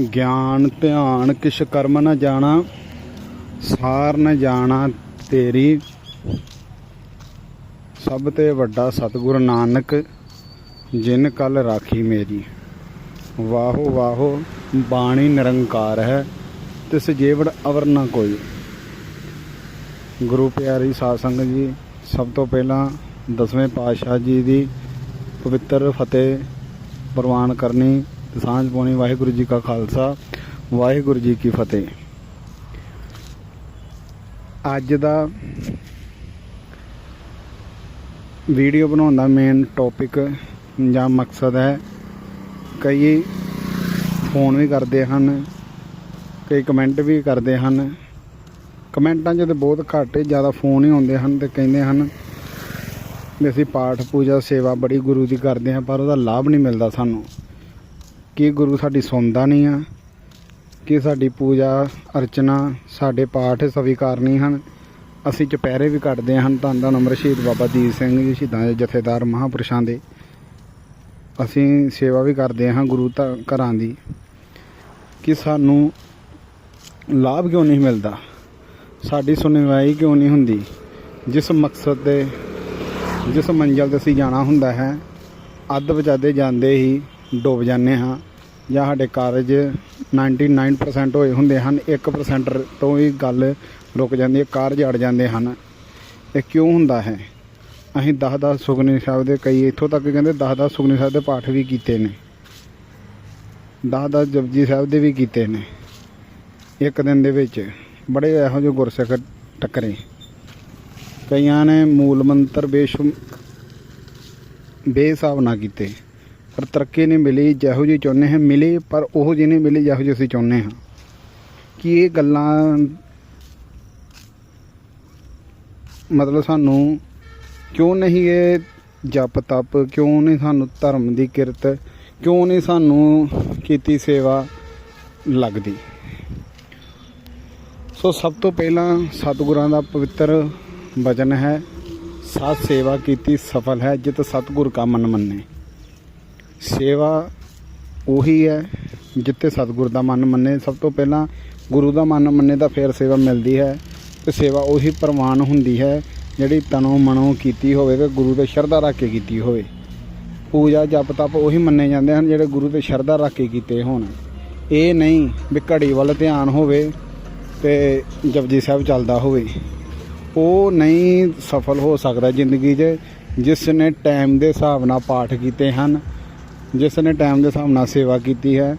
ਗਿਆਨ, ਧਿਆਨ, ਕਿਛ ਕਰਮ ਨਾ ਜਾਣਾ, ਸਾਰ ਨ ਜਾਣਾ ਤੇਰੀ। ਸਭ ਤੇ ਵੱਡਾ ਸਤਿਗੁਰ ਨਾਨਕ, ਜਿਨ ਕਲ ਰਾਖੀ ਮੇਰੀ। ਵਾਹੋ ਵਾਹੋ, ਬਾਣੀ ਨਿਰੰਕਾਰ ਹੈ, ਤਿਸ ਜੀਵੜ ਅਵਰ ਨਾ ਕੋਈ। ਗੁਰੂ ਪਿਆਰੀ ਸਾਧ ਸੰਗਤ ਜੀ, ਸਭ ਤੋਂ ਪਹਿਲਾਂ ਦਸਵੇਂ ਪਾਤਸ਼ਾਹ ਜੀ ਦੀ ਪਵਿੱਤਰ ਫਤਿਹ ਪ੍ਰਵਾਨ ਕਰਨੀ ਸਾਂਝ ਪਾਉਣੀ ਵਾਹਿਗੁਰੂ ਜੀ ਕਾ ਖਾਲਸਾ, ਵਾਹਿਗੁਰੂ ਜੀ ਕੀ ਫਤਿਹ। ਅੱਜ ਦਾ ਵੀਡੀਓ ਬਣਾਉਣ ਦਾ ਮੇਨ ਟੌਪਿਕ ਜਾਂ ਮਕਸਦ ਹੈ, ਕਈ ਫੋਨ ਵੀ ਕਰਦੇ ਹਨ, ਕਈ ਕਮੈਂਟ ਵੀ ਕਰਦੇ ਹਨ। ਕਮੈਂਟਾਂ 'ਚ ਤੇ ਬਹੁਤ ਘੱਟ ਜ਼ਿਆਦਾ ਫੋਨ ਹੀ ਆਉਂਦੇ ਹਨ ਤੇ ਕਹਿੰਦੇ ਹਨ ਵੀ ਅਸੀਂ ਪਾਠ ਪੂਜਾ ਸੇਵਾ ਬੜੀ ਗੁਰੂ ਦੀ ਕਰਦੇ ਹਾਂ, ਪਰ ਉਹਦਾ ਲਾਭ ਨਹੀਂ ਮਿਲਦਾ ਸਾਨੂੰ। ਕੀ ਗੁਰੂ ਸਾਡੀ ਸੁਣਦਾ ਨਹੀਂ ਆ, ਕਿ ਸਾਡੀ ਪੂਜਾ, ਅਰਚਨਾ ਸਾਡੇ ਪਾਠ ਸਵੀਕਾਰ ਨਹੀਂ ਹਨ। ਅਸੀਂ ਚੁਪਹਿਰੇ ਵੀ ਕੱਟਦੇ ਹਨ ਧੰਨ ਧੰਨ ਅਮਰ ਸ਼ਹੀਦ ਬਾਬਾ ਦੀਪ ਸਿੰਘ ਜੀ, ਸ਼ਹੀਦਾਂ ਦੇ ਜਥੇਦਾਰ ਮਹਾਂਪੁਰਸ਼ਾਂ ਦੇ। ਅਸੀਂ ਸੇਵਾ ਵੀ ਕਰਦੇ ਹਾਂ ਗੁਰੂ ਧਾ- ਘਰਾਂ ਦੀ। ਕਿ ਸਾਨੂੰ ਲਾਭ ਕਿਉਂ ਨਹੀਂ ਮਿਲਦਾ? ਸਾਡੀ ਸੁਣਵਾਈ ਕਿਉਂ ਨਹੀਂ ਹੁੰਦੀ? ਜਿਸ ਮਕਸਦ ਤੇ, ਜਿਸ ਮੰਜ਼ਿਲ ਤੇ ਅਸੀਂ ਜਾਣਾ ਹੁੰਦਾ ਹੈ ਅੱਧ ਵਜਾਦੇ ਜਾਂਦੇ ਹੀ ਡੁੱਬ ਜਾਂਦੇ ਹਾਂ ਜਾਂ ਸਾਡੇ ਕਾਰਜ 99% ਹੋਏ ਹੁੰਦੇ ਹਨ 1% ਤੋਂ ਹੀ ਗੱਲ ਰੁਕ ਜਾਂਦੀ ਹੈ, ਕਾਰਜ ਅੜ ਜਾਂਦੇ ਹਨ। ਇਹ ਕਿਉਂ ਹੁੰਦਾ ਹੈ? ਅਸੀਂ 10-10 ਸੁਖਨੀ ਸਾਹਿਬ ਦੇ ਕਈ ਇੱਥੋਂ ਤੱਕ ਕਹਿੰਦੇ 10-10 ਸੁਖਨੀ ਸਾਹਿਬ ਦੇ ਪਾਠ ਵੀ ਕੀਤੇ ਨੇ। 10-10 ਜਪਜੀ ਸਾਹਿਬ ਦੇ ਵੀ ਕੀਤੇ ਨੇ। ਇੱਕ ਦਿਨ ਦੇ ਵਿੱਚ ਬੜੇ ਇਹੋ ਜਿਹੇ ਗੁਰਸਿੱਖ ਟੱਕਰੇ। ਕਈਆਂ ਨੇ ਮੂਲ ਮੰਤਰ ਬੇਸ਼ੁਮ ਬੇਹਿਸਾਬ ਨਾ ਕੀਤੇ। ਪਰ ਤਰੱਕੀ ਨਹੀਂ ਮਿਲੀ, ਜਿਹੋ ਜਿਹੀ ਚਾਹੁੰਦੇ ਹਾਂ, ਮਿਲੀ, ਪਰ ਉਹੋ ਜਿਹੀ ਨਹੀਂ ਮਿਲੀ ਜਿਹੋ ਜਿਹੀ ਅਸੀਂ ਚਾਹੁੰਦੇ ਹਾਂ। ਕਿ ਇਹ ਗੱਲਾਂ ਮਤਲਬ ਸਾਨੂੰ ਕਿਉਂ ਨਹੀਂ ਇਹ ਜਪ ਤਪ, ਕਿਉਂ ਨਹੀਂ ਸਾਨੂੰ ਧਰਮ ਦੀ ਕਿਰਤ, ਕਿਉਂ ਨਹੀਂ ਸਾਨੂੰ ਕੀਤੀ ਸੇਵਾ ਲੱਗਦੀ? ਸੋ ਸਭ ਤੋਂ ਪਹਿਲਾਂ ਸਤਿਗੁਰਾਂ ਦਾ ਪਵਿੱਤਰ ਵਚਨ ਹੈ, ਸਾਧ ਸੇਵਾ ਕੀਤੀ ਸਫਲ ਹੈ, ਜਿਤ ਸਤਿਗੁਰ ਕਾ ਮਨ ਮੰਨੇ। ਸੇਵਾ ਉਹੀ ਹੈ ਜਿੱਤੇ ਸਤਿਗੁਰ ਦਾ ਮਨ ਮੰਨੇ। ਸਭ ਤੋਂ ਪਹਿਲਾਂ ਗੁਰੂ ਦਾ ਮਨ ਮੰਨੇ ਤਾਂ ਫਿਰ ਸੇਵਾ ਮਿਲਦੀ ਹੈ ਤੇ ਸੇਵਾ ਉਹੀ ਪ੍ਰਵਾਨ ਹੁੰਦੀ ਹੈ ਜਿਹੜੀ ਤਨੋਂ ਮਨੋਂ ਕੀਤੀ ਹੋਵੇ ਤੇ ਗੁਰੂ ਤੇ ਸ਼ਰਧਾ ਰੱਖ ਕੇ ਕੀਤੀ ਹੋਵੇ। ਪੂਜਾ, ਜਪ, ਤਪ ਉਹੀ ਮੰਨੇ ਜਾਂਦੇ ਹਨ ਜਿਹੜੇ ਗੁਰੂ ਤੇ ਸ਼ਰਧਾ ਰੱਖ ਕੇ ਕੀਤੇ ਹੋਣ। ਇਹ ਨਹੀਂ ਵੀ ਘੜੀ ਵੱਲ ਧਿਆਨ ਹੋਵੇ ਤੇ ਜਪਜੀ ਸਾਹਿਬ ਚੱਲਦਾ ਹੋਵੇ। ਉਹ ਨਹੀਂ ਸਫਲ ਹੋ ਸਕਦਾ ਜ਼ਿੰਦਗੀ 'ਚ ਜਿਸ ਨੇ ਟਾਈਮ ਦੇ ਹਿਸਾਬ ਨਾਲ ਪਾਠ ਕੀਤੇ ਹਨ। ਜਿਸ ਨੇ ਟਾਈਮ ਦੇ ਹਿਸਾਬ ਨਾਲ ਸੇਵਾ ਕੀਤੀ ਹੈ।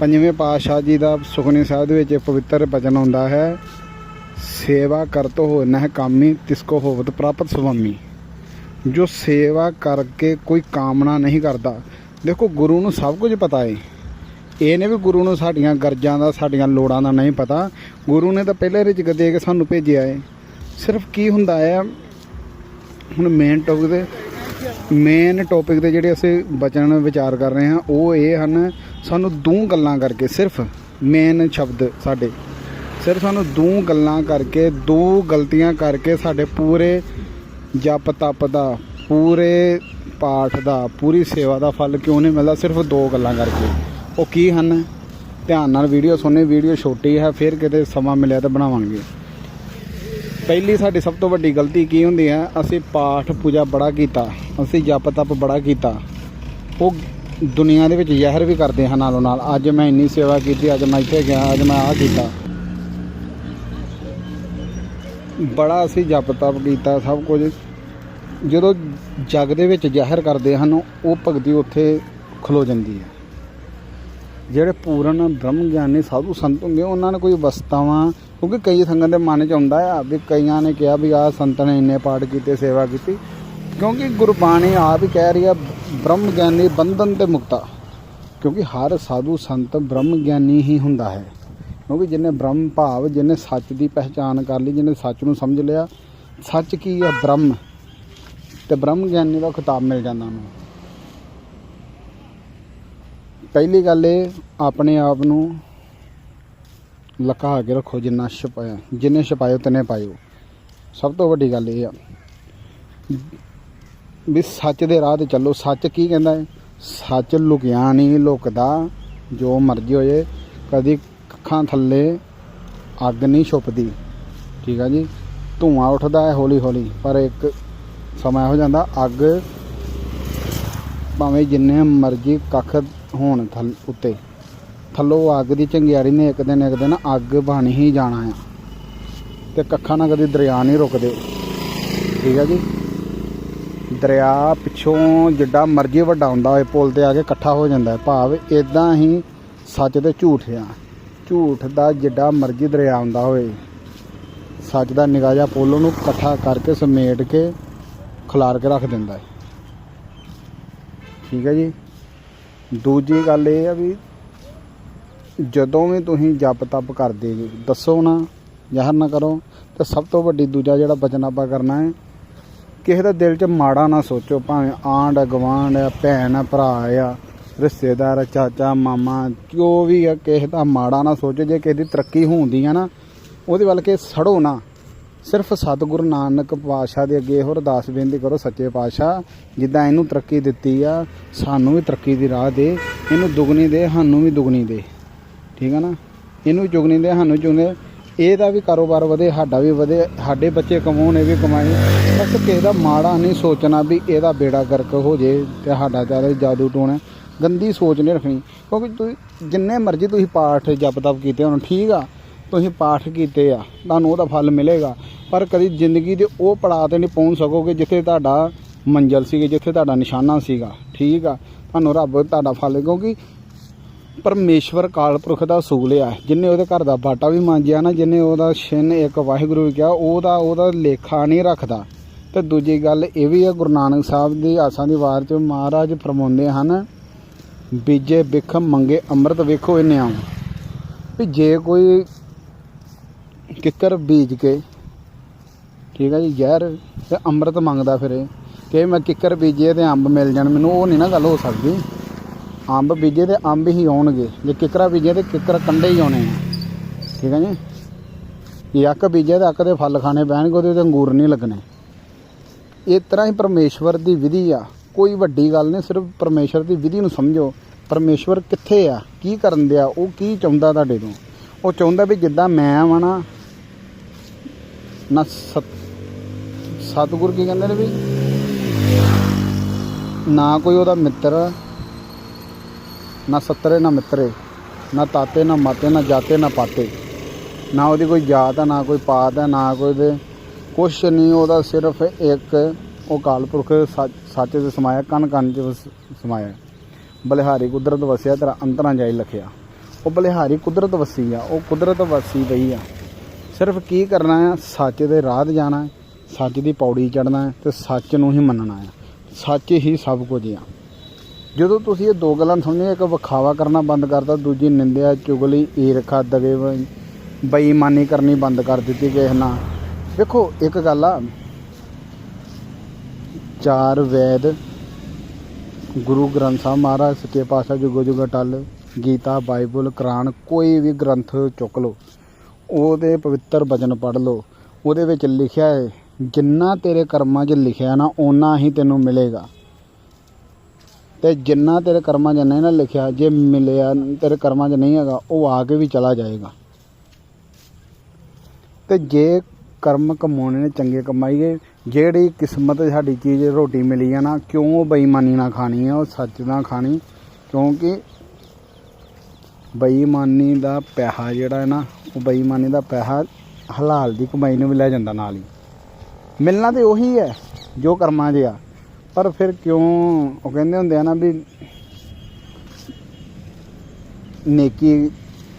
ਪੰਜਵੇਂ ਪਾਤਸ਼ਾਹ ਜੀ ਦਾ ਸੁਖਨੀ ਸਾਹਿਬ ਦੇ ਵਿੱਚ ਪਵਿੱਤਰ ਬਚਨ ਆਉਂਦਾ ਹੈ, ਸੇਵਾ ਕਰਤ ਹੋ ਨਹਿ ਕਾਮੀ ਤਿਸ ਕੋ ਹੋਵਤ ਪ੍ਰਾਪਤ ਸੁਭਾਮੀ ਜੋ ਸੇਵਾ ਕਰਕੇ ਕੋਈ ਕਾਮਨਾ ਨਹੀਂ ਕਰਦਾ, ਦੇਖੋ ਗੁਰੂ ਨੂੰ ਸਭ ਕੁਝ ਪਤਾ ਹੈ ਇਹ ਨੇ ਵੀ ਗੁਰੂ ਨੂੰ ਸਾਡੀਆਂ ਗਰਜਾਂ ਦਾ, ਸਾਡੀਆਂ ਲੋੜਾਂ ਦਾ ਨਹੀਂ ਪਤਾ। ਗੁਰੂ ਨੇ ਤਾਂ ਪਹਿਲੇ ਰਿਜਕ ਦੇ ਕੇ ਸਾਨੂੰ ਭੇਜਿਆ ਹੈ ਸਿਰਫ ਕੀ ਹੁੰਦਾ ਹੈ ਹੁਣ ਮੇਨ ਟੌਪਿਕ ਤੇ ਮੇਨ ਟੌਪਿਕ ਤੇ ਜਿਹੜੇ ਅਸੀਂ ਬਚਨ ਵਿਚਾਰ ਕਰ ਰਹੇ ਹਾਂ, ਉਹ ਇਹ ਹਨ, ਸਾਨੂੰ ਦੋ ਗੱਲਾਂ ਕਰਕੇ, ਸਿਰਫ ਮੇਨ ਸ਼ਬਦ ਸਾਡੇ। ਸਿਰਫ ਸਾਨੂੰ ਦੋ ਗੱਲਾਂ ਕਰਕੇ, ਦੋ ਗਲਤੀਆਂ ਕਰਕੇ ਸਾਡੇ ਪੂਰੇ ਜਪ ਤਪ ਦਾ, ਪੂਰੇ ਪਾਠ ਦਾ, ਪੂਰੀ ਸੇਵਾ ਦਾ ਫਲ ਕਿਉਂ ਨਹੀਂ ਮਿਲਦਾ? ਸਿਰਫ ਦੋ ਗੱਲਾਂ ਕਰਕੇ। ਉਹ ਕੀ ਹਨ? ਧਿਆਨ ਨਾਲ ਵੀਡੀਓ ਸੁਣਨੀ ਵੀਡੀਓ ਛੋਟੀ ਹੈ, ਫਿਰ ਕਿਤੇ ਸਮਾਂ ਮਿਲਿਆ ਤਾਂ ਬਣਾਵਾਂਗੇ। ਪਹਿਲੀ ਸਾਡੀ ਸਭ ਤੋਂ ਵੱਡੀ ਗਲਤੀ ਕੀ ਹੁੰਦੀ ਹੈ ਅਸੀਂ ਪਾਠ ਪੂਜਾ ਬੜਾ ਕੀਤਾ। ਅਸੀਂ ਜਪ ਤਪ ਬੜਾ ਕੀਤਾ। ਉਹ ਦੁਨੀਆ ਦੇ ਵਿੱਚ ਜ਼ਹਿਰ ਵੀ ਕਰਦੇ ਹਨ ਨਾਲੋਂ ਨਾਲ। ਅੱਜ ਮੈਂ ਇੰਨੀ ਸੇਵਾ ਕੀਤੀ, ਅੱਜ ਮੈਂ ਇੱਥੇ ਗਿਆ, ਅੱਜ ਮੈਂ ਆਹ ਕੀਤਾ। ਬੜਾ ਅਸੀਂ ਜਪ ਤਪ ਕੀਤਾ, ਸਭ ਕੁਝ। ਜਦੋਂ ਜਗ ਦੇ ਵਿੱਚ ਜ਼ਾਹਿਰ ਕਰਦੇ ਹਨ, ਉਹ ਭਗਤੀ ਉੱਥੇ ਖਲੋ ਜਾਂਦੀ ਹੈ। ਜਿਹੜੇ ਪੂਰਨ ਬ੍ਰਹਮ ਗਿਆਨੀ ਸਾਧੂ ਸੰਤ ਹੁੰਦੇ, ਉਹਨਾਂ ਨੇ ਕੋਈ ਵਸਤਾਵਾਂ, ਕਿਉਂਕਿ ਕਈ ਸੰਗਤ ਦੇ ਮਨ 'ਚ ਆਉਂਦਾ ਆ ਵੀ ਕਈਆਂ ਨੇ ਕਿਹਾ ਵੀ ਆਹ ਸੰਤ ਨੇ ਇੰਨੇ ਪਾਠ ਕੀਤੇ, ਸੇਵਾ ਕੀਤੀ। ਕਿਉਂਕਿ ਗੁਰਬਾਣੀ ਆਪ ਹੀ ਕਹਿ ਰਹੀ ਆ ਬ੍ਰਹਮ ਗਿਆਨੀ ਬੰਧਨ ਤੇ ਮੁਕਤਾ। ਕਿਉਂਕਿ ਹਰ ਸਾਧੂ ਸੰਤ ਬ੍ਰਹਮ ਗਿਆਨੀ ਹੀ ਹੁੰਦਾ ਹੈ। ਕਿਉਂਕਿ ਜਿਹਨੇ ਬ੍ਰਹਮ ਭਾਵ, ਜਿਹਨੇ ਸੱਚ ਦੀ ਪਹਿਚਾਨ ਕਰ ਲਈ, ਜਿਹਨੇ ਸੱਚ ਨੂੰ ਸਮਝ ਲਿਆ, ਸੱਚ ਕੀ ਹੈ ਬ੍ਰਹਮ। ਤੇ ਬ੍ਰਹਮ ਗਿਆਨੀ ਦਾ ਖਿਤਾਬ ਮਿਲ ਜਾਂਦਾ ਉਹਨੂੰ। ਪਹਿਲੀ ਗੱਲ ਇਹ, ਆਪਣੇ ਆਪ ਨੂੰ ਲੁਕਾ ਕੇ ਰੱਖੋ ਜਿੰਨਾ ਛਪਾਇਆ, ਜਿੰਨੇ ਛਪਾਇਓ ਤਨੇ ਪਾਇਓ। ਸਭ ਤੋਂ ਵੱਡੀ ਗੱਲ ਇਹ ਆ ਵੀ ਸੱਚ ਦੇ ਰਾਹ ਤੇ ਚੱਲੋ। ਸੱਚ ਕੀ ਕਹਿੰਦਾ ਹੈ? ਸੱਚ ਲੁਕਿਆ ਨਹੀਂ ਲੁਕਦਾ। ਜੋ ਮਰਜ਼ੀ ਹੋ ਜੇ ਕਦੀ ਅੱਖਾਂ ਥੱਲੇ ਅੱਗ ਨਹੀਂ ਛੁਪਦੀ। ਠੀਕ ਆ ਜੀ? ਧੂਆਂ ਉੱਠਦਾ ਹੈ ਹੌਲੀ ਹੌਲੀ ਪਰ ਇੱਕ ਸਮਾਂ ਹੋ ਜਾਂਦਾ, ਅੱਗ ਭਾਵੇਂ ਜਿੰਨੇ ਮਰਜ਼ੀ ਕੱਖ ਹੋਣ ਥੱਲ ਉੱਤੇ। ਥੱਲੋਂ ਅੱਗ ਦੀ ਚੰਗਿਆੜੀ ਨੇ ਇੱਕ ਦਿਨ ਇੱਕ ਦਿਨ ਅੱਗ ਬਣ ਹੀ ਜਾਣਾ ਆ। ਤੇ ਕੱਖਾਂ ਨਾਲ ਕਦੀ ਦਰਿਆ ਨਹੀਂ ਰੁਕਦੇ। ਠੀਕ ਹੈ ਜੀ? ਦਰਿਆ ਪਿੱਛੋਂ ਜਿੱਡਾ ਮਰਜ਼ੀ ਵੱਡਾ ਹੁੰਦਾ ਹੋਏ, ਪੁਲ ਤੇ ਆ ਕੇ ਇਕੱਠਾ ਹੋ ਜਾਂਦਾ ਭਾਵ ਇਦਾਂ ਹੀ ਸੱਚ ਤੇ ਝੂਠ ਆ। ਝੂਠ ਦਾ ਜਿੱਡਾ ਮਰਜ਼ੀ ਦਰਿਆ ਹੁੰਦਾ ਹੋਏ, ਸੱਚ ਦਾ ਨਿਗਾਹ ਜਿਹਾ ਪੁੱਲ ਨੂੰ ਇਕੱਠਾ ਕਰਕੇ ਸਮੇਟ ਕੇ ਖਲਾਰ ਕੇ ਰੱਖ ਦਿੰਦਾ ਹੈ। ਠੀਕ ਹੈ ਜੀ? ਦੂਜੀ ਗੱਲ ਇਹ ਆ ਵੀ ਜਦੋਂ ਵੀ ਤੁਸੀਂ ਜਪ ਤਪ ਕਰਦੇ ਜੀ, ਦੱਸੋ ਨਾ ਜ਼ਹਿਰ ਨਾ ਕਰੋ, ਤੇ ਸਭ ਤੋਂ ਵੱਡੀ ਦੂਜਾ ਜਿਹੜਾ ਬਚਨ ਆਪਾਂ ਕਰਨਾ ਹੈ, ਕਿਸੇ ਦਾ ਦਿਲ 'ਚ ਮਾੜਾ ਨਾ ਸੋਚੋ, ਭਾਵੇਂ ਆਂਢ ਗਵਾਂਢ ਆ, ਭੈਣ ਆ ਭਰਾ ਆ, ਰਿਸ਼ਤੇਦਾਰ, ਚਾਚਾ, ਮਾਮਾ, ਜੋ ਵੀ ਆ, ਕਿਸੇ ਦਾ ਮਾੜਾ ਨਾ ਸੋਚੋ, ਜੇ ਕਿਸੇ ਦੀ ਤਰੱਕੀ ਹੁੰਦੀ ਆ ਨਾ, ਉਹਦੇ ਵੱਲ ਕੇ ਸੜੋ ਨਾ। ਸਿਰਫ ਸਤਿਗੁਰੂ ਨਾਨਕ ਪਾਤਸ਼ਾਹ ਦੇ ਅੱਗੇ ਹੋਰ ਅਰਦਾਸ ਬੇਨਤੀ ਕਰੋ ਸੱਚੇ ਪਾਤਸ਼ਾਹ, ਜਿੱਦਾਂ ਇਹਨੂੰ ਤਰੱਕੀ ਦਿੱਤੀ ਆ, ਸਾਨੂੰ ਵੀ ਤਰੱਕੀ ਦੀ ਰਾਹ ਦੇ। ਇਹਨੂੰ ਦੁਗਣੀ ਦੇ, ਸਾਨੂੰ ਵੀ ਦੁਗਣੀ ਦੇ। ਠੀਕ ਆ ਨਾ? ਇਹਨੂੰ ਵੀ ਚੁਗਣੀ ਦੇ, ਸਾਨੂੰ ਚੁਗਣੀ ਦੇ। ਇਹਦਾ ਵੀ ਕਾਰੋਬਾਰ ਵਧੇ, ਸਾਡਾ ਵੀ ਵਧੇ, ਸਾਡੇ ਬੱਚੇ ਕਮਾਉਣ, ਇਹ ਵੀ ਕਮਾਏ। ਬਸ ਕਿਸੇ ਦਾ ਮਾੜਾ ਨਹੀਂ ਸੋਚਣਾ ਵੀ ਇਹਦਾ ਬੇੜਾ ਗਰਕ ਹੋ ਜੇ ਤੇ ਸਾਡਾ ਚਾਰੇ ਜਾਦੂ ਟੋਣਾ ਗੰਦੀ ਸੋਚ ਨਹੀਂ ਰੱਖਣੀ। ਕਿਉਂਕਿ ਤੁਸੀਂ ਜਿੰਨੇ ਮਰਜ਼ੀ ਤੁਸੀਂ ਪਾਠ ਜਪ ਤਪ ਕੀਤੇ ਹੋਣ, ਠੀਕ ਆ। ਤੁਸੀਂ ਪਾਠ ਕੀਤੇ ਆ, ਤੁਹਾਨੂੰ ਉਹਦਾ ਫਲ ਮਿਲੇਗਾ। ਪਰ ਕਦੀ ਜ਼ਿੰਦਗੀ ਦੇ ਉਹ ਪੜਾਅ ਤੇ ਨਹੀਂ ਪਹੁੰਚ ਸਕੋਗੇ ਜਿੱਥੇ ਤੁਹਾਡਾ ਮੰਜ਼ਲ ਸੀਗੀ, ਜਿੱਥੇ ਤੁਹਾਡਾ ਨਿਸ਼ਾਨਾ ਸੀਗਾ। ਠੀਕ ਆ? ਤੁਹਾਨੂੰ ਰੱਬ ਤੁਹਾਡਾ ਫਲ, ਕਿਉਂਕਿ ਪਰਮੇਸ਼ਵਰ ਕਾਲ ਪੁਰਖ ਦਾ ਅਸੂਲ ਆ। ਜਿਨੇ ਉਹਦੇ ਘਰ ਦਾ ਬਾਟਾ ਵੀ ਮਾਂਜਿਆ ਨਾ, ਜਿਨੇ ਉਹਦਾ ਛਿੰਨ ਇੱਕ ਵਾਹਿਗੁਰੂ ਵੀ ਕਿਹਾ, ਉਹਦਾ ਉਹਦਾ ਲੇਖਾ ਨਹੀਂ ਰੱਖਦਾ। ਤੇ ਦੂਜੀ ਗੱਲ ਇਹ ਵੀ ਹੈ ਗੁਰੂ ਨਾਨਕ ਸਾਹਿਬ ਦੀ ਆਸਾਂ ਦੀ ਵਾਰ ਚ ਮਹਾਰਾਜ ਫਰਮਾਉਂਦੇ ਹਨ, ਬੀਜੇ ਬਿਖ ਮੰਗੇ ਅੰਮ੍ਰਿਤ ਵੇਖੋ ਇਹਨੇ ਆਉਂ ਵੀ ਜੇ ਕੋਈ ਕਿੱਕਰ ਬੀਜ ਕੇ, ਠੀਕ ਹੈ ਜੀ, ਜ਼ਹਿਰ ਤੇ ਅੰਮ੍ਰਿਤ ਮੰਗਦਾ ਫਿਰੇ, ਕਿ ਮੈਂ ਕਿੱਕਰ ਬੀਜੇ ਤੇ ਅੰਬ ਮਿਲ ਜਾਣ, ਮੈਨੂੰ ਉਹ ਨਹੀਂ ਨਾ ਗੱਲ ਹੋ ਸਕਦੀ। ਅੰਬ ਬੀਜੇ ਤੇ ਅੰਬ ਹੀ ਆਉਣਗੇ, ਜੇ ਕਿੱਕਰਾ ਬੀਜੇ ਤੇ ਕਿੱਕਰ ਕੰਡੇ ਹੀ ਆਉਣੇ ਆ, ਠੀਕ ਹੈ ਜੀ। ਜੇ ਅੱਕ ਬੀਜੇ ਤੇ ਅੱਕ ਦੇ ਫਲ ਖਾਣੇ ਪੈਣਗੇ, ਉਹਦੇ ਤੇ ਅੰਗੂਰ ਨਹੀਂ ਲੱਗਣੇ। ਇਸ ਤਰ੍ਹਾਂ ਹੀ ਪਰਮੇਸ਼ਵਰ ਦੀ ਵਿਧੀ ਆ। ਕੋਈ ਵੱਡੀ ਗੱਲ ਨਹੀਂ ਸਿਰਫ ਪਰਮੇਸ਼ਵਰ ਦੀ ਵਿਧੀ ਨੂੰ ਸਮਝੋ। ਪਰਮੇਸ਼ਵਰ ਕਿੱਥੇ ਆ? ਕੀ ਕਰਨ ਦਿਆ? ਉਹ ਕੀ ਚਾਹੁੰਦਾ ਤੁਹਾਡੇ ਤੋਂ? ਉਹ ਚਾਹੁੰਦਾ ਵੀ ਜਿੱਦਾਂ ਮੈਂ ਵਾਂ ਨਾ ਨਾ ਸਤ, ਸਤਿਗੁਰ ਕੀ ਕਹਿੰਦੇ ਨੇ ਵੀ? ਨਾ ਕੋਈ ਉਹਦਾ ਮਿੱਤਰ, ਨਾ ਸੱਤਰੇ, ਨਾ ਮਿੱਤਰੇ, ਨਾ ਤਾਤੇ, ਨਾ ਮਾਤੇ, ਨਾ ਜਾਤੇ, ਨਾ ਪਾਤੇ। ਨਾ ਉਹਦੀ ਕੋਈ ਜਾਤ ਹੈ ਨਾ ਕੋਈ ਪਾਤ ਹੈ ਨਾ ਕੋਈ ਦੇ ਕੁਛ ਨਹੀਂ, ਉਹਦਾ ਸਿਰਫ ਇੱਕ, ਉਹ ਕਾਲ ਪੁਰਖ ਸੱਚ ਸੱਚ ਦੇ ਸਮਾਇਆ ਕਨ ਕਨ ਚ ਸਮਾਇਆ। ਬਲਿਹਾਰੀ ਕੁਦਰਤ ਵਸਿਆ, ਤੇਰਾ ਅੰਤਰਾਂ ਜਾਈ ਲਖਿਆ। ਉਹ ਬਲਿਹਾਰੀ ਕੁਦਰਤ ਵਸੀ ਆ, ਉਹ ਕੁਦਰਤ ਵਸੀ ਪਈ ਆ। ਸਿਰਫ ਕੀ ਕਰਨਾ ਆ? ਸੱਚ ਦੇ ਰਾਹ ਤੇ ਜਾਣਾ ਸੱਚ ਦੀ ਪੌੜੀ ਚੜਨਾ ਹੈ ਤੇ ਸੱਚ ਨੂੰ ਹੀ ਮੰਨਣਾ ਆ ਸੱਚ ਹੀ ਸਭ ਕੁਝ ਆ। ਜਦੋਂ ਤੁਸੀਂ ਇਹ ਦੋ ਗੱਲਾਂ ਸਮਝੇ ਇੱਕ ਵਿਖਾਵਾ ਕਰਨਾ ਬੰਦ ਕਰਤਾ, ਦੂਜੀ ਨਿੰਦਿਆ, ਚੁਗਲੀ, ਈਰਖਾ ਦਗੇ ਬੇਈਮਾਨੀ ਕਰਨੀ ਬੰਦ ਕਰ ਦਿੱਤੀ ਕਿਸੇ ਨਾਲ। ਵੇਖੋ, ਇੱਕ ਗੱਲ ਆ। ਚਾਰ ਵੈਦ ਗੁਰੂ ਗ੍ਰੰਥ ਸਾਹਿਬ ਮਹਾਰਾਜ, ਸੱਚੇ ਪਾਤਸ਼ਾਹ, ਜੁਗੋ ਜੁਗ ਅਟਲ ਗੀਤਾ, ਬਾਈਬਲ, ਕੁਰਾਨ, ਕੋਈ ਵੀ ਗ੍ਰੰਥ ਚੁੱਕ ਲਓ, ਉਹਦੇ ਪਵਿੱਤਰ ਬਚਨ ਪੜ੍ਹ ਲਓ, ਉਹਦੇ ਵਿੱਚ ਲਿਖਿਆ ਹੈ, ਜਿੰਨਾ ਤੇਰੇ ਕਰਮਾਂ 'ਚ ਲਿਖਿਆ ਨਾ, ਓਨਾ ਹੀ ਤੈਨੂੰ ਮਿਲੇਗਾ। ਤੇ ਜਿੰਨਾ ਤੇਰੇ ਕਰਮਾਂ 'ਚ ਨਹੀਂ ਨਾ ਲਿਖਿਆ, ਜੇ ਮਿਲਿਆ ਤੇਰੇ ਕਰਮਾਂ 'ਚ ਨਹੀਂ ਹੈਗਾ, ਉਹ ਆ ਕੇ ਵੀ ਚਲਾ ਜਾਏਗਾ। ਤੇ ਜੇ ਕਰਮ ਕਮਾਉਣੇ ਨੇ, ਚੰਗੇ ਕਮਾਈਏ ਜਿਹੜੀ ਕਿਸਮਤ ਸਾਡੀ ਚੀਜ਼ ਰੋਟੀ ਮਿਲੀ ਆ ਨਾ, ਕਿਉਂ ਉਹ ਬੇਈਮਾਨੀ ਨਾਲ ਖਾਣੀ ਆ, ਉਹ ਸੱਚ ਨਾਲ ਖਾਣੀ, ਕਿਉਂਕਿ ਬੇਈਮਾਨੀ ਦਾ ਪੈਸਾ ਜਿਹੜਾ ਹੈ ਨਾ, ਉਹ ਬੇਈਮਾਨੀ ਦਾ ਪੈਸਾ ਹਲਾਲ ਦੀ ਕਮਾਈ ਨੂੰ ਵੀ ਲੈ ਜਾਂਦਾ ਨਾਲ ਹੀ। ਮਿਲਣਾ ਤੇ ਉਹੀ ਹੈ, ਜੋ ਕਰਮਾਂ 'ਚ ਆ। ਪਰ ਫਿਰ ਕਿਉਂ ਉਹ ਕਹਿੰਦੇ ਹੁੰਦੇ ਆ ਨਾ ਵੀ ਨੇਕੀ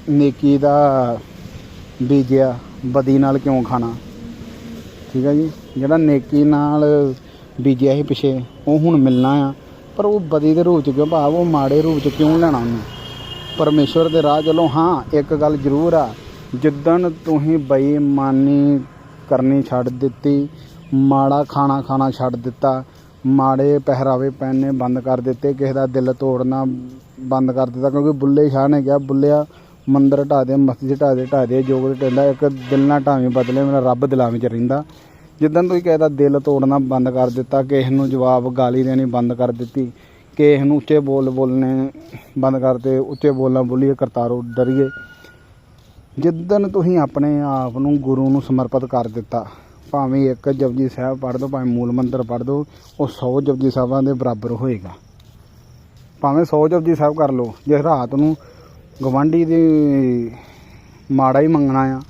ਨੇਕੀ ਦਾ ਬੀਜਿਆ, ਬਦੀ ਨਾਲ ਕਿਉਂ ਖਾਣਾ? ਠੀਕ ਹੈ ਜੀ, ਜਿਹੜਾ ਨੇਕੀ ਨਾਲ ਬੀਜਿਆ ਸੀ ਪਿਛੇ, ਉਹ ਹੁਣ ਮਿਲਣਾ ਆ। ਪਰ ਉਹ ਬਦੀ ਦੇ ਰੂਪ ਚ ਕਿਉਂ ਭਾਵ, ਉਹ ਮਾੜੇ ਰੂਪ ਚ ਕਿਉਂ ਲੈਣਾ ਉਹਨੂੰ? ਪਰਮੇਸ਼ਵਰ ਦੇ ਰਾਹ ਚਲੋ ਹਾਂ, ਇੱਕ ਗੱਲ ਜ਼ਰੂਰ ਆ। ਜਿੱਦਣ ਤੁਸੀਂ ਬੇਈਮਾਨੀ ਕਰਨੀ ਛੱਡ ਦਿੱਤੀ, ਮਾੜਾ ਖਾਣਾ ਖਾਣਾ ਛੱਡ ਦਿੱਤਾ, ਮਾੜੇ ਪਹਿਰਾਵੇ ਪਹਿਨਣੇ ਬੰਦ ਕਰ ਦਿੱਤੇ, ਕਿਸੇ ਦਾ ਦਿਲ ਤੋੜਨਾ ਬੰਦ ਕਰ ਦਿੱਤਾ, ਕਿਉਂਕਿ ਬੁੱਲੇ ਸ਼ਾਹ ਨੇ ਕਿਹਾ, ਬੁੱਲਿਆ, ਮੰਦਰ ਢਾ ਦੇ, ਮਸਜਿਦ ਢਾ ਦੇ ਢਾ ਦੇ ਜੋਗ ਦੇ ਟੈਂਦਾ ਇੱਕ ਦਿਲ ਨਾ ਢਾਵੇਂ ਬਦਲੇ, ਮੇਰਾ ਰੱਬ ਦਿਲਾਂ ਵਿੱਚ ਰਹਿੰਦਾ। ਜਿੱਦਣ ਤੁਸੀਂ ਕਿਸੇ ਦਾ ਦਿਲ ਤੋੜਨਾ ਬੰਦ ਕਰ ਦਿੱਤਾ, ਕਿਸੇ ਨੂੰ ਜਵਾਬ ਗਾਲੀ ਦੇਣੀ ਬੰਦ ਕਰ ਦਿੱਤੀ ਕਿਸੇ ਨੂੰ ਉੱਚੇ ਬੋਲ ਬੋਲਨੇ ਬੰਦ ਕਰਦੇ, ਉੱਚੇ ਬੋਲਾਂ ਬੋਲੀਏ ਕਰਤਾਰੋ ਡਰੀਏ। ਜਿੱਦਨ ਤੁਸੀਂ ਆਪਣੇ ਆਪ ਨੂੰ ਗੁਰੂ ਨੂੰ ਸਮਰਪਿਤ ਕਰ ਦਿੱਤਾ, ਭਾਵੇਂ ਇੱਕ ਜਪਜੀ ਸਾਹਿਬ ਪੜ੍ਹ ਦੋ, ਭਾਵੇਂ ਮੂਲ ਮੰਤਰ ਪੜ੍ਹ ਦੋ, ਉਹ 100 ਜਪਜੀ ਸਾਹਿਬਾਂ ਦੇ ਬਰਾਬਰ ਹੋਏਗਾ। ਭਾਵੇਂ 100 ਜਪਜੀ ਸਾਹਿਬ ਕਰ ਲਓ, ਜੇ ਰਾਤ ਨੂੰ ਗਵਾਂਢੀ ਦੀ ਮਾੜਾ ਹੀ ਮੰਗਣਾ ਆ,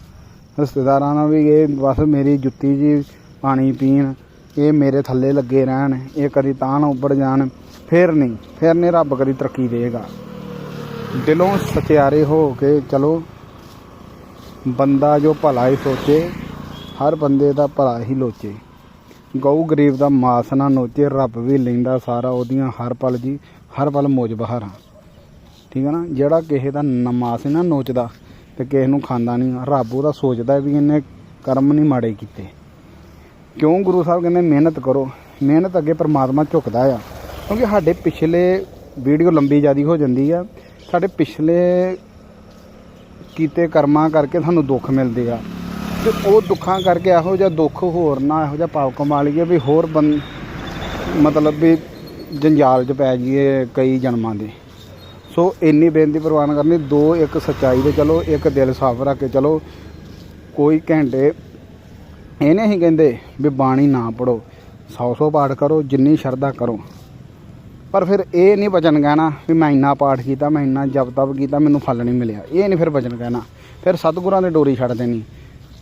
ਰਿਸ਼ਤੇਦਾਰਾਂ ਨਾਲ ਵੀ ਇਹ ਬਸ ਮੇਰੀ ਜੁੱਤੀ ਜੀ ਪਾਣੀ ਪੀਣ, ਇਹ ਮੇਰੇ ਥੱਲੇ ਲੱਗੇ ਰਹਿਣ, ਇਹ ਕਦੀ ਤਾਂ ਨਾ ਉੱਪਰ ਜਾਣ ਫਿਰ ਨਹੀਂ ਫਿਰ ਨਹੀਂ ਰੱਬ ਕਦੀ ਤਰੱਕੀ ਦੇਗਾ ਦਿਲੋਂ ਸਚਿਆਰੇ ਹੋ ਕੇ ਚਲੋ। ਬੰਦਾ ਜੋ ਭਲਾ ਹੀ ਸੋਚੇ, ਹਰ ਬੰਦੇ ਦਾ ਭਲਾ ਹੀ ਲੋਚੇ। ਗਊ ਗਰੀਬ ਦਾ ਮਾਸ ਨਾ ਨੋਚੇ, ਰੱਬ ਵੀ ਲੈਂਦਾ ਸਾਰਾ ਉਹਦੀਆਂ ਹਰ ਪਲ ਜੀ, ਹਰ ਪਲ ਮੋਜ ਬਹਾਰਾਂ ਠੀਕ ਹੈ ਨਾ? ਜਿਹੜਾ ਕਿਸੇ ਦਾ ਨਮਾਸ ਨਾ ਨੋਚਦਾ ਤੇ ਕਿਸੇ ਨੂੰ ਖਾਂਦਾ ਨਹੀਂ, ਰੱਬ ਉਹਦਾ ਸੋਚਦਾ ਵੀ ਇਹਨੇ ਕਰਮ ਨਹੀਂ ਮਾੜੇ ਕੀਤੇ। ਕਿਉਂ ਗੁਰੂ ਸਾਹਿਬ ਕਹਿੰਦੇ, ਮਿਹਨਤ ਕਰੋ। ਮਿਹਨਤ ਅੱਗੇ ਪਰਮਾਤਮਾ ਝੁਕਦਾ ਆ। ਕਿਉਂਕਿ ਸਾਡੇ ਪਿਛਲੇ ਵੀਡੀਓ ਲੰਬੀ ਜਿਆਦੀ ਹੋ ਜਾਂਦੀ ਆ, ਸਾਡੇ ਪਿਛਲੇ ਕੀਤੇ ਕਰਮਾਂ ਕਰਕੇ ਸਾਨੂੰ ਦੁੱਖ ਮਿਲਦੇ ਆ। ਤੇ ਉਹ ਦੁੱਖਾਂ ਕਰਕੇ ਇਹੋ ਜਿਹਾ ਦੁੱਖ ਹੋਰ ਨਾ, ਇਹੋ ਜਿਹਾ ਪਾਪ ਕਮਾ ਲਈਏ ਵੀ ਹੋਰ ਬੰ, ਮਤਲਬ ਵੀ ਜੰਜਾਲ 'ਚ ਪੈ ਜਾਈਏ ਕਈ ਜਨਮਾਂ ਦੇ। ਸੋ ਇੰਨੀ ਬੇਨਤੀ ਪ੍ਰਵਾਨ ਕਰਨੀ, ਦੋ ਇੱਕ ਸੱਚਾਈ ਦੇ ਚਲੋ, ਇੱਕ ਦਿਲ ਸਾਫ਼ ਰੱਖ ਕੇ ਚਲੋ। ਕੋਈ ਘੰਟੇ ਇਹ ਨਹੀਂ ਕਹਿੰਦੇ ਵੀ ਬਾਣੀ ਨਾ ਪੜੋ ਸੌ ਸੌ ਪਾਠ ਕਰੋ, ਜਿੰਨੀ ਸ਼ਰਧਾ ਕਰੋ। ਪਰ ਫਿਰ ਇਹ ਨਹੀਂ ਵਚਨ ਕਹਿਣਾ ਵੀ ਮੈਂ ਇੰਨਾ ਪਾਠ ਕੀਤਾ, ਮੈਂ ਇੰਨਾ ਜਪ ਤਪ ਕੀਤਾ, ਮੈਨੂੰ ਫਲ ਨਹੀਂ ਮਿਲਿਆ। ਇਹ ਨਹੀਂ ਫਿਰ ਵਚਨ ਕਹਿਣਾ। ਫਿਰ ਸਤਿਗੁਰਾਂ ਦੀ ਡੋਰੀ ਛੱਡ ਦੇਣੀ।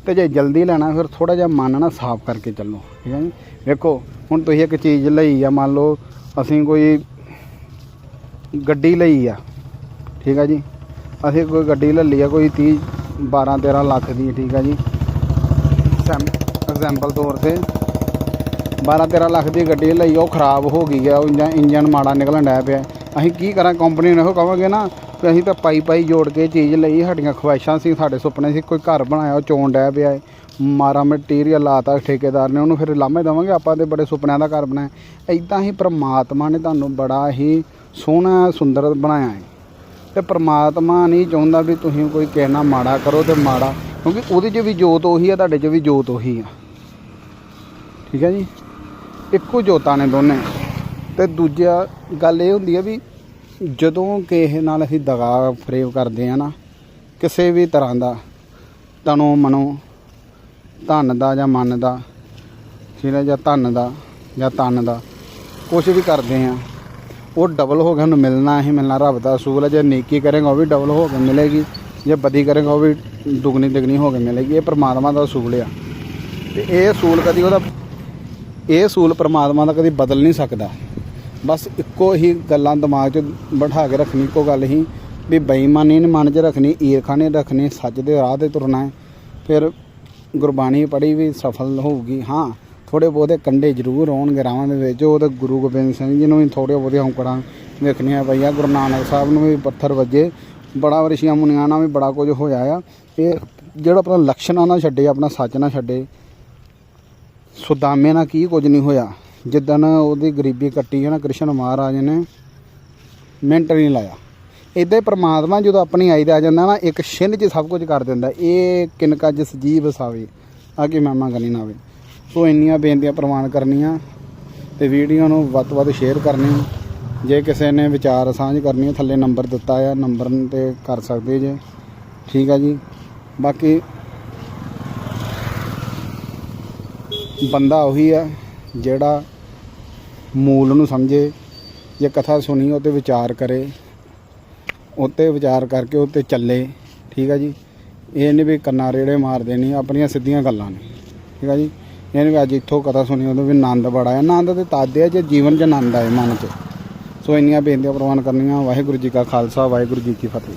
ਤੇ ਜੇ ਜਲਦੀ ਲੈਣਾ, ਫਿਰ ਥੋੜਾ ਜਿਹਾ ਮਨ ਨਾ ਸਾਫ਼ ਕਰਕੇ ਚੱਲੋ, ਠੀਕ ਹੈ ਜੀ? ਵੇਖੋ, ਹੁਣ ਤੁਸੀਂ ਇੱਕ ਚੀਜ਼ ਲਈ ਆ, ਮੰਨ ਲਓ ਅਸੀਂ ਕੋਈ ਗੱਡੀ ਲਈ ਆ, ਠੀਕ ਆ ਜੀ? ਅਸੀਂ ਕੋਈ ਗੱਡੀ ਲੈ ਲਈ ਆ, ਕੋਈ 30 12 13 ਲੱਖ ਦੀ, ਠੀਕ ਆ ਜੀ? ਐਗਜ਼ਾਮਪਲ ਤੌਰ ਤੇ 12 13 ਲੱਖ ਦੀ ਗੱਡੀ ਲਈ ਉਹ ਖਰਾਬ ਹੋ ਗਈ ਆ, ਉਹ ਇੰਜਨ ਮਾੜਾ ਨਿਕਲਣ ਡਿਆ ਪਿਆ। ਅਸੀਂ ਕੀ ਕਰਾਂ ਕੰਪਨੀ ਨੂੰ ਇਹੋ ਕਹਾਂਗੇ ਨਾ ਕਿ ਅਸੀਂ ਤਾਂ ਪਾਈ ਪਾਈ ਜੋੜ ਕੇ ਚੀਜ਼ ਲਈ, ਸਾਡੀਆਂ ਖਵਾਇਸ਼ਾਂ ਸੀ, ਸਾਡੇ ਸੁਪਨੇ ਸੀ, ਕੋਈ ਘਰ ਬਣਾਇਆ, ਉਹ ਚੋਣ ਡਿਆ ਪਿਆ। ਹੈ ਮਾਰਾ ਮਟੀਰੀਅਲ ਲਾਤਾ, ਠੇਕੇਦਾਰ ਨੇ, ਉਹਨੂੰ ਫਿਰ ਲਾਮੇ ਦੇਵਾਂਗੇ, ਆਪਾਂ ਤੇ ਬੜੇ ਸੁਪਨਿਆਂ ਦਾ ਘਰ ਬਣਾਇਆ। ਇਦਾਂ ਹੀ ਪ੍ਰਮਾਤਮਾ ਨੇ ਤੁਹਾਨੂੰ ਬੜਾ ਹੀ ਸੋਹਣਾ, ਸੁੰਦਰ ਬਣਾਇਆ ਹੈ। ਤੇ ਪ੍ਰਮਾਤਮਾ ਨਹੀਂ ਚਾਹੁੰਦਾ ਵੀ ਤੁਸੀਂ ਕੋਈ ਕਹਿਣਾ ਮਾੜਾ ਕਰੋ ਤੇ ਮਾੜਾ, ਕਿਉਂਕਿ ਉਹਦੇ 'ਚ ਵੀ ਜੋਤ ਉਹੀ ਆ, ਤੁਹਾਡੇ 'ਚ ਵੀ ਜੋਤ ਉਹੀ ਆ। ਠੀਕ ਹੈ ਜੀ? ਇੱਕੋ ਜੋਤਾਂ ਨੇ ਦੋਨੇ। ਤੇ ਦੂਜਾ ਗੱਲ ਇਹ ਹੁੰਦੀ ਹੈ ਵੀ ਜਦੋਂ ਕਿਸੇ ਨਾਲ ਅਸੀਂ ਦਗਾ ਫਰੇਬ ਕਰਦੇ ਆ ਨਾ, ਕਿਸੇ ਵੀ ਤਰ੍ਹਾਂ ਦਾ, ਤਨੋਂ ਮਨੋਂ, ਧਨ ਦਾ ਜਾਂ ਮਨ ਦਾ ਠੀਕ ਹੈ ਜਾਂ ਧਨ ਦਾ ਜਾਂ ਤਨ ਦਾ ਕੁਝ ਵੀ ਕਰਦੇ ਆ, ਉਹ ਡਬਲ ਹੋ ਕੇ ਸਾਨੂੰ ਮਿਲਣਾ ਹੀ ਮਿਲਣਾ, ਰੱਬ ਦਾ ਅਸੂਲ ਹੈ ਜੇ ਨੇਕੀ ਕਰੇਗਾ ਉਹ ਵੀ ਡਬਲ ਹੋ ਕੇ ਮਿਲੇਗੀ, ਜੇ ਬਦੀ ਕਰੇਗਾ ਉਹ ਵੀ ਦੁਗਣੀ ਤਿਗਣੀ ਹੋ ਕੇ ਮਿਲੇਗੀ, ਇਹ ਪਰਮਾਤਮਾ ਦਾ ਅਸੂਲ ਆ। ਤੇ ਇਹ ਅਸੂਲ ਕਦੀ ਉਹਦਾ ਇਹ ਸੂਲ ਪ੍ਰਮਾਤਮਾ ਦਾ ਕਦੀ ਬਦਲ ਨਹੀਂ ਸਕਦਾ। ਬਸ ਇੱਕੋ ਹੀ ਗੱਲਾਂ ਦਿਮਾਗ 'ਚ ਬਿਠਾ ਕੇ ਰੱਖਣੀ, ਇੱਕੋ ਗੱਲ ਹੀ ਵੀ ਬੇਈਮਾਨੀ ਨੇ ਮਨ 'ਚ ਰੱਖਣੀ, ਈਰਖਾ ਨੇ ਰੱਖਣੀ, ਸੱਚ ਦੇ ਰਾਹ ਤੇ ਤੁਰਨਾ ਹੈ। ਫਿਰ ਗੁਰਬਾਣੀ ਪੜ੍ਹੀ ਵੀ ਸਫਲ ਹੋਊਗੀ। ਹਾਂ ਥੋੜੇ ਬਹੁਤੇ ਕੰਡੇ ਜ਼ਰੂਰ ਹੋਣਗੇ ਰਾਵਾਂ ਦੇ ਵਿੱਚ, ਉਹ ਤਾਂ ਗੁਰੂ ਗੋਬਿੰਦ ਸਿੰਘ ਜੀ ਨੂੰ ਵੀ ਥੋੜੇ ਬਹੁਤੇ ਔਂਕੜਾਂ ਵੇਖਣੀਆਂ ਪਈਆਂ, ਗੁਰੂ ਨਾਨਕ ਸਾਹਿਬ ਨੂੰ ਵੀ ਪੱਥਰ ਵੱਜੇ, ਬੜਾ ਰਿਸ਼ੀਆਂ ਮੁਨੀਆਂ ਨਾਲ ਵੀ ਬੜਾ ਕੁਝ ਹੋਇਆ ਆ। ਇਹ ਜਿਹੜਾ ਆਪਣਾ ਲਕਸ਼ਣਾ ਨਾ ਛੱਡੇ, ਆਪਣਾ ਸੱਚ ਨਾ ਛੱਡੇ ਸੁਦਾਮੇ ਨਾਲ ਕੀ ਕੁਝ ਨਹੀਂ ਹੋਇਆ। ਜਿੱਦਣ ਉਹਦੀ ਗਰੀਬੀ ਕੱਟੀ ਹੈ ਨਾ, ਕ੍ਰਿਸ਼ਨ ਮਹਾਰਾਜ ਨੇ ਮਿੰਟ ਨਹੀਂ ਲਾਇਆ। ਇਦਾਂ ਹੀ ਪ੍ਰਮਾਤਮਾ ਜਦੋਂ ਆਪਣੀ ਆਈ ਦਾ ਆ ਜਾਂਦਾ ਨਾ, ਇੱਕ ਛਿੰਨ 'ਚ ਸਭ ਕੁਝ ਕਰ ਦਿੰਦਾ। ਇਹ ਕਿਨਕਾ ਜਿਸ ਜੀਵ ਸਾਵੇ। ਆ ਕੇ ਮਾਮਾ ਗਨੀ ਨਾ ਆਵੇ। ਸੋ ਇੰਨੀਆਂ ਬੇਨਤੀਆਂ ਪ੍ਰਮਾਣ ਕਰਨੀਆਂ ਤੇ ਵੀਡੀਓ ਨੂੰ ਵੱਧ ਤੋਂ ਵੱਧ ਸ਼ੇਅਰ ਕਰਨੀ ਜੇ ਕਿਸੇ ਨੇ ਵਿਚਾਰ ਸਾਂਝ ਕਰਨੀ ਥੱਲੇ ਨੰਬਰ ਦਿੱਤਾ ਆ, ਨੰਬਰ ਤੇ ਕਰ ਸਕਦੇ ਜੇ। ਠੀਕ ਆ ਜੀ। ਬਾਕੀ ਬੰਦਾ ਉਹੀ ਆ ਜਿਹੜਾ ਮੂਲ ਨੂੰ ਸਮਝੇ, ਜੇ ਕਥਾ ਸੁਣੀ ਉਹ ਤੇ ਵਿਚਾਰ ਕਰੇ ਉੱਤੇ ਵਿਚਾਰ ਕਰਕੇ ਉੱਤੇ ਚੱਲੇ, ਠੀਕ ਆ ਜੀ। ਇਹ ਨਹੀਂ ਵੀ ਕੰਨਾਂ ਰੇੜੇ ਮਾਰਦੇ ਨਹੀਂ ਆਪਣੀਆਂ ਸਿੱਧੀਆਂ ਗੱਲਾਂ ਨੇ, ਠੀਕ ਆ ਜੀ। ਇਹ ਨਹੀਂ ਵੀ ਅੱਜ ਇੱਥੋਂ ਕਥਾ ਸੁਣੀ ਉਹਦੇ ਵੀ ਆਨੰਦ ਬੜਾ ਹੈ ਆਨੰਦ ਤੇ ਤਾਦੇ ਆ ਜੇ ਜੀਵਨ 'ਚ ਆਨੰਦ ਆਏ ਮਨ 'ਚ। ਸੋ ਇੰਨੀਆਂ ਬੇਨਤੀਆਂ ਪ੍ਰਵਾਨ ਕਰਨੀਆਂ। ਵਾਹਿਗੁਰੂ ਜੀ ਕਾ ਖਾਲਸਾ, ਵਾਹਿਗੁਰੂ ਜੀ ਕੀ ਫਤਿਹ।